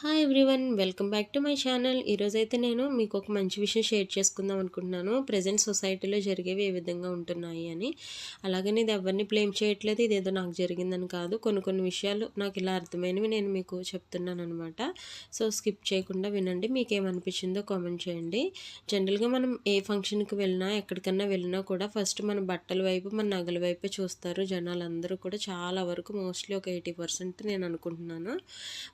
Hi everyone welcome back to my channel ఈరోజైతే నేను మీకు ఒక మంచి విషయం షేర్ చేసుకుందాం అనుకుంటున్నాను. ప్రజెంట్ సొసైటీలో జరిగేవి ఏ విధంగా ఉంటున్నాయి అని. అలాగని ఇది ఎవరిని బ్లేమ్ చేయట్లేదు ఇదేదో నాకు జరిగిందని కాదు. కొన్ని కొన్ని విషయాలు నాకు ఇలా అర్థమైనవి నేను మీకు చెప్తున్నాను అనమాట సో స్కిప్ చేయకుండా వినండి. మీకు ఏమనిపించిందో కామెంట్ చేయండి జనరల్గా మనం ఏ ఫంక్షన్కి వెళ్ళినా ఎక్కడికన్నా వెళ్ళినా కూడా ఫస్ట్ మన బట్టల వైపు మన నగల వైపే చూస్తారు జనాలందరూ కూడా. చాలా వరకు మోస్ట్లీ ఒక ఎయిటీ పర్సెంట్ నేను అనుకుంటున్నాను.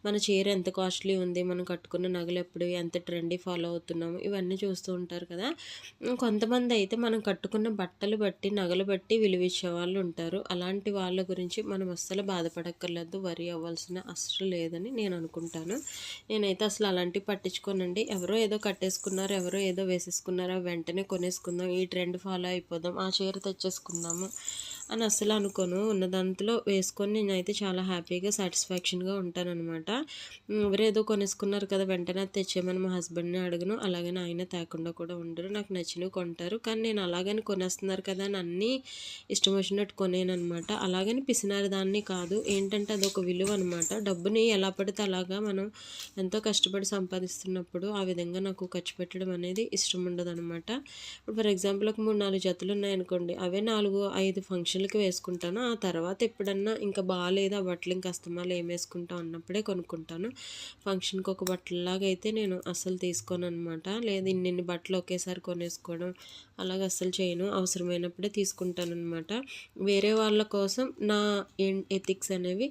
మన చీర ఎంత కాస్ట్లీ ఉంది మనం కట్టుకున్న నగలు ఎప్పుడు ఎంత ట్రెండీ ఫాలో అవుతున్నాము ఇవన్నీ చూస్తూ ఉంటారు కదా. కొంతమంది అయితే మనం కట్టుకున్న బట్టలు బట్టి నగలు బట్టి విలువిచ్చే వాళ్ళు ఉంటారు. అలాంటి వాళ్ళ గురించి మనం అస్సలు బాధపడక్కర్లేదు వరి అవ్వాల్సిన అసలు లేదని నేను అనుకుంటాను. నేనైతే అసలు అలాంటివి పట్టించుకోనండి. ఎవరో ఏదో కట్టేసుకున్నారు ఎవరో ఏదో వేసేసుకున్నారో వెంటనే కొనేసుకుందాం ఈ ట్రెండ్ ఫాలో అయిపోదాం ఆ చీర తెచ్చేసుకుందాము. అని అస్సలు అనుకోను. ఉన్న దాంట్లో వేసుకొని నేనైతే చాలా హ్యాపీగా సాటిస్ఫాక్షన్గా ఉంటానన్నమాట. ఎవరు ఏదో కొనేసుకున్నారు కదా వెంటనే తెచ్చేయమని మా హస్బెండ్ని అడగను. అలాగని ఆయన తేకుండా కూడా ఉండరు. నాకు నచ్చినవి కొంటారు. కానీ నేను అలాగని కొనేస్తున్నారు కదా అని అన్నీ ఇష్టం వచ్చినట్టు కొనేనమాట అనమాట అలాగని పిసినారు దాన్ని కాదు. ఏంటంటే అదొక విలువ అనమాట డబ్బుని ఎలా పడితే అలాగా మనం ఎంతో కష్టపడి సంపాదిస్తున్నప్పుడు ఆ విధంగా నాకు ఖర్చు పెట్టడం అనేది ఇష్టం ఉండదు అనమాట ఫర్ ఎగ్జాంపుల్ ఒక మూడు నాలుగు జతలు ఉన్నాయనుకోండి అవే నాలుగు ఐదు ఫంక్షన్ రోజులకి వేసుకుంటాను. ఆ తర్వాత ఎప్పుడన్నా ఇంకా బాగాలేదు ఆ బట్టలు ఇంకా అస్తమాలు ఏం వేసుకుంటా అన్నప్పుడే కొనుక్కుంటాను. ఫంక్షన్కి ఒక బట్టలలాగా అయితే నేను అస్సలు తీసుకోను అనమాట లేదు ఇన్ని బట్టలు ఒకేసారి కొనేసుకోవడం అలాగ అస్సలు చేయను. అవసరమైనప్పుడే తీసుకుంటాను అనమాట వేరే వాళ్ళ కోసం నా ఎథిక్స్ అనేవి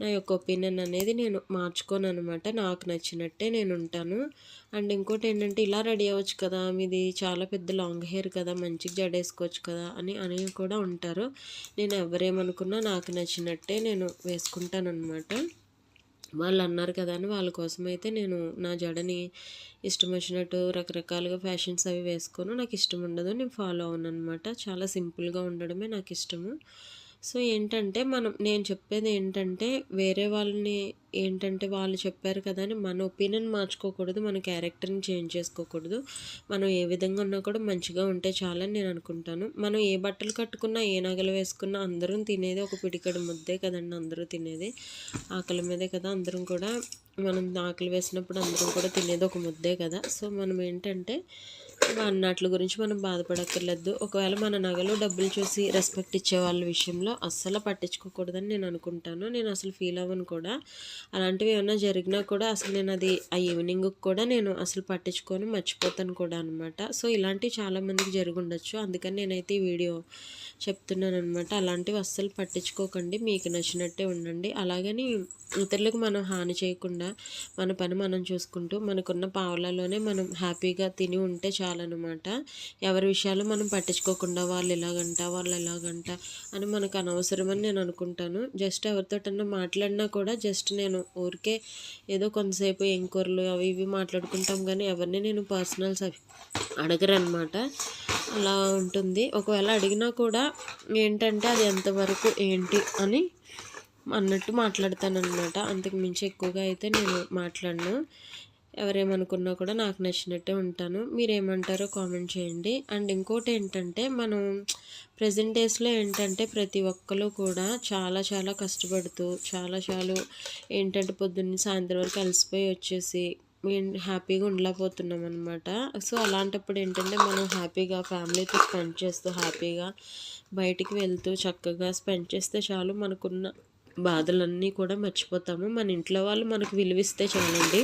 నా యొక్క ఒపీనియన్ అనేది నేను మార్చుకోను అనమాట నాకు నచ్చినట్టే నేను ఉంటాను. అండ్ ఇంకోటి ఏంటంటే ఇలా రెడీ అవ్వచ్చు కదా మీది చాలా పెద్ద లాంగ్ హెయిర్ కదా మంచిగా జడేసుకోవచ్చు కదా అని అని కూడా ఉంటారు. నేను ఎవరేమనుకున్నా నాకు నచ్చినట్టే నేను వేసుకుంటాను అనమాట వాళ్ళు అన్నారు కదా అని వాళ్ళ కోసం అయితే నేను నా జడని ఇష్టం వచ్చినట్టు రకరకాలుగా ఫ్యాషన్స్ అవి వేసుకోను. నాకు ఇష్టం ఉండదు నేను ఫాలో అవును అనమాట చాలా సింపుల్గా ఉండడమే నాకు ఇష్టము. సో ఏంటంటే మనం నేను చెప్పేది ఏంటంటే వేరే వాళ్ళని ఏంటంటే వాళ్ళు చెప్పారు కదా అని మన ఒపీనియన్ మార్చుకోకూడదు మన క్యారెక్టర్ని చేంజ్ చేసుకోకూడదు. మనం ఏ విధంగా ఉన్నా కూడా మంచిగా ఉంటే చాలని నేను అనుకుంటాను. మనం ఏ బట్టలు కట్టుకున్నా ఏ నగలు వేసుకున్నా అందరం తినేది ఒక పిడికడు ముద్దే కదండి అందరూ తినేది. ఆకలి మీదే కదా అందరం కూడా మనం ఆకలి వేసినప్పుడు అందరం కూడా తినేది ఒక ముద్దే కదా. సో మనం ఏంటంటే అన్నట్ల గురించి మనం బాధపడక్కర్లేదు. ఒకవేళ మన నగలు డబ్బులు చూసి రెస్పెక్ట్ ఇచ్చే వాళ్ళ విషయంలో అస్సలు పట్టించుకోకూడదని నేను అనుకుంటాను. నేను అసలు ఫీల్ అవ్వను కూడా. అలాంటివి ఏమైనా జరిగినా కూడా అసలు నేను అది ఆ ఈవినింగ్ కూడా నేను అసలు పట్టించుకొని మర్చిపోతాను కూడా అనమాట సో ఇలాంటివి చాలామందికి జరిగి ఉండొచ్చు అందుకని నేనైతే ఈ వీడియో చెప్తున్నాను అనమాట అలాంటివి అస్సలు పట్టించుకోకండి. మీకు నచ్చినట్టే ఉండండి. అలాగని ఇతరులకు మనం హాని చేయకుండా మన పని మనం చూసుకుంటూ మనకున్న పావులలోనే మనం హ్యాపీగా తిని ఉంటే చాలా. చాలన్నమాట ఎవరి విషయాలు మనం పట్టించుకోకుండా వాళ్ళు ఇలాగంట వాళ్ళు ఎలాగంట అని మనకు అనవసరమని నేను అనుకుంటాను. జస్ట్ ఎవరితోటన్నా మాట్లాడినా కూడా జస్ట్ నేను ఊరికే ఏదో కొంతసేపు ఎంకూరలు అవి ఇవి మాట్లాడుకుంటాం కానీ ఎవరిని నేను పర్సనల్స్ అవి అడగరనమాట అలా ఉంటుంది. ఒకవేళ అడిగినా కూడా ఏంటంటే అది ఎంతవరకు ఏంటి అని అన్నట్టు మాట్లాడతానమాట అంతకు మించి ఎక్కువగా అయితే నేను మాట్లాడను. ఎవరేమనుకున్నా కూడా నాకు నచ్చినట్టే ఉంటాను. మీరేమంటారో కామెంట్ చేయండి. అండ్ ఇంకోటి ఏంటంటే మనం ప్రజెంట్ డేస్లో ఏంటంటే ప్రతి ఒక్కరు కూడా చాలా చాలా కష్టపడుతూ చాలా చాలా ఏంటంటే పొద్దున్న సాయంత్రం వరకు అలసిపోయి వచ్చేసి మేము హ్యాపీగా ఉండలేకపోతున్నాం అనమాట సో అలాంటప్పుడు ఏంటంటే మనం హ్యాపీగా ఫ్యామిలీతో స్పెండ్ చేస్తూ హ్యాపీగా బయటికి వెళ్తూ చక్కగా స్పెండ్ చేస్తే చాలు మనకున్న బాధలన్నీ కూడా మర్చిపోతాము. మన ఇంట్లో వాళ్ళు మనకు విలువిస్తే చాలండి.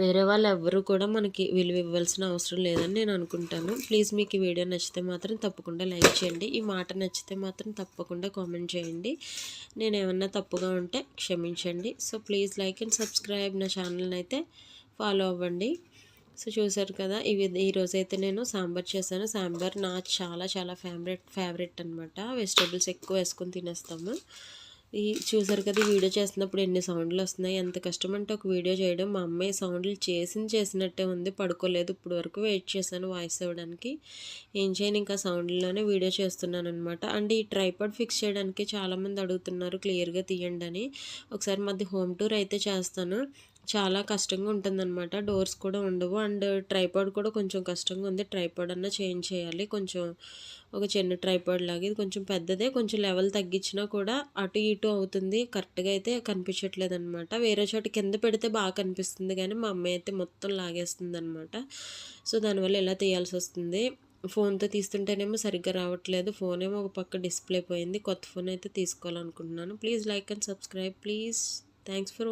వేరే వాళ్ళు ఎవ్వరూ కూడా మనకి విలువ ఇవ్వాల్సిన అవసరం లేదని నేను అనుకుంటాను. ప్లీజ్ మీకు ఈ వీడియో నచ్చితే మాత్రం తప్పకుండా లైక్ చేయండి. ఈ మాట నచ్చితే మాత్రం తప్పకుండా కామెంట్ చేయండి. నేను ఏమన్నా తప్పుగా ఉంటే క్షమించండి. So please like and subscribe. నా ఛానల్ని అయితే ఫాలో అవ్వండి. సో చూసారు కదా ఇవి ఈరోజు అయితే నేను సాంబార్ చేశాను. సాంబార్ నా చాలా చాలా ఫేవరెట్ ఫేవరెట్ అనమాట వెజిటేబుల్స్ ఎక్కువ వేసుకొని తినేస్తాము. ఈ చూసారు కదా వీడియో చేస్తున్నప్పుడు ఎన్ని సౌండ్లు వస్తున్నాయి ఎంత కష్టం అంటే ఒక వీడియో చేయడం. మా అమ్మాయి సౌండ్లు చేసింది చేసినట్టే ఉంది. పడుకోలేదు. ఇప్పుడు వరకు వెయిట్ చేశాను వాయిస్ ఇవ్వడానికి. ఏం చేయను ఇంకా సౌండ్లోనే వీడియో చేస్తున్నాను అనమాట అండ్ ఈ ట్రైపాడ్ ఫిక్స్ చేయడానికి చాలామంది అడుగుతున్నారు క్లియర్గా తీయండి అని. ఒకసారి మధ్య హోమ్ టూర్ అయితే చేస్తాను. చాలా కష్టంగా ఉంటుందన్నమాట. డోర్స్ కూడా ఉండవు. అండ్ ట్రైపాడ్ కూడా కొంచెం కష్టంగా ఉంది. ట్రైపాడ్ అన్నా చేంజ్ చేయాలి. కొంచెం ఒక చిన్న ట్రైపాడ్ లాగా. ఇది కొంచెం పెద్దదే. కొంచెం లెవెల్ తగ్గించినా కూడా అటు ఇటు అవుతుంది. కరెక్ట్గా అయితే కనిపించట్లేదు అనమాట వేరే చోట కింద పెడితే బాగా కనిపిస్తుంది. కానీ మా అమ్మాయి అయితే మొత్తం లాగేస్తుంది అనమాట సో దానివల్ల ఇలా తీయాల్సి వస్తుంది. ఫోన్తో తీస్తుంటేనేమో సరిగ్గా రావట్లేదు. ఫోన్ ఏమో ఒక పక్క డిస్ప్లే పోయింది. కొత్త ఫోన్ అయితే తీసుకోవాలనుకుంటున్నాను. Please like and subscribe. Please. Thanks for